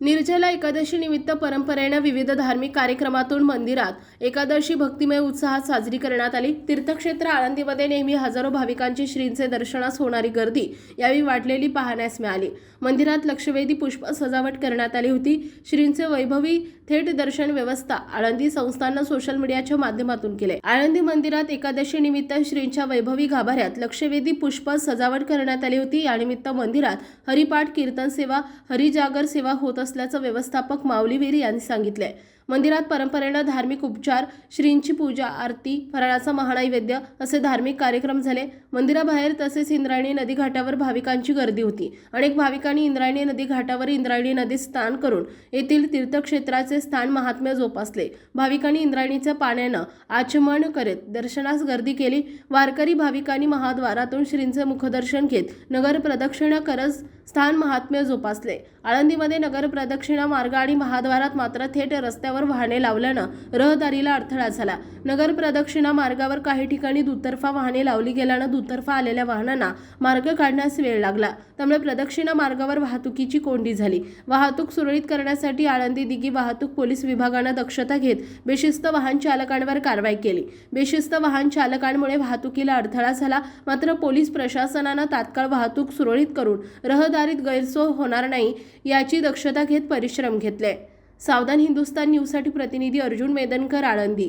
निर्जला एकादशी निमित्त परंपरेनं विविध धार्मिक कार्यक्रमातून मंदिरात एकादशी भक्तिमय उत्साहात साजरी करण्यात आली. तीर्थक्षेत्र आळंदीमध्ये नेहमी हजारो भाविकांची श्रींचे दर्शनास होणारी गर्दी यावेळी वाढलेली पाहण्यास मिळाली. मंदिरात लक्षवेधी पुष्प सजावट करण्यात आली होती. श्रींचे वैभवी थेट दर्शन व्यवस्था आळंदी संस्थांनं सोशल मीडियाच्या माध्यमातून केले. आळंदी मंदिरात एकादशी निमित्त श्रींच्या वैभवी गाभाऱ्यात लक्षवेधी पुष्प सजावट करण्यात आली होती. यानिमित्त मंदिरात हरिपाठ कीर्तन सेवा हरिजागर सेवा होत असल्याचं व्यवस्थापक वेरी यांनी सांगितलंय. मंदिरात परंपरेनं धार्मिक उपचार श्रींची पूजा आरती फराळाचा महानैवेद्य असे धार्मिक कार्यक्रम झाले. मंदिराबाहेर तसेच इंद्रायणी नदी घाटावर भाविकांची गर्दी होती. अनेक भाविकांनी इंद्रायणी नदी घाटावर इंद्रायणी नदीत स्नान करून येथील तीर्थक्षेत्राचे स्थान महात्म्य जोपासले. भाविकांनी इंद्रायणीच्या पाण्यानं आचमन करत दर्शनास गर्दी केली. वारकरी भाविकांनी महाद्वारातून श्रींचे मुखदर्शन घेत नगर प्रदक्षिणा करत स्थान महात्म्य जोपासले. आळंदीमध्ये नगर प्रदक्षिणा मार्ग आणि महाद्वारात मात्र थेट रस्त्यावर वाहने लावल्यानं रहदारीला अडथळा झाला. नगर प्रदक्षिणा मार्गावर काही ठिकाणी दुतर्फा वाहने लावली गेल्यानं दुतर्फा आलेल्या वाहनांना मार्ग काढण्यास वेळ लागला. त्यामुळे प्रदक्षिणा मार्गावर वाहतुकीची कोंडी झाली. वाहतूक सुरळीत करण्यासाठी आळंदी दिघी वाहतूक पोलीस विभागानं दक्षता घेत बेशिस्त वाहन चालकांवर कारवाई केली. बेशिस्त वाहन चालकांमुळे वाहतुकीला अडथळा झाला. मात्र पोलीस प्रशासनानं तात्काळ वाहतूक सुरळीत करून रहदारीत गैरसोय होणार नाही याची दक्षता घेत परिश्रम घेतले. सावधान हिंदुस्तान न्यूजसाठी प्रतिनिधी अर्जुन मेदनकर आळंदी.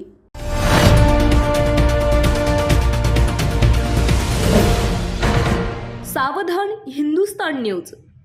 सावधान हिंदुस्तान न्यूज.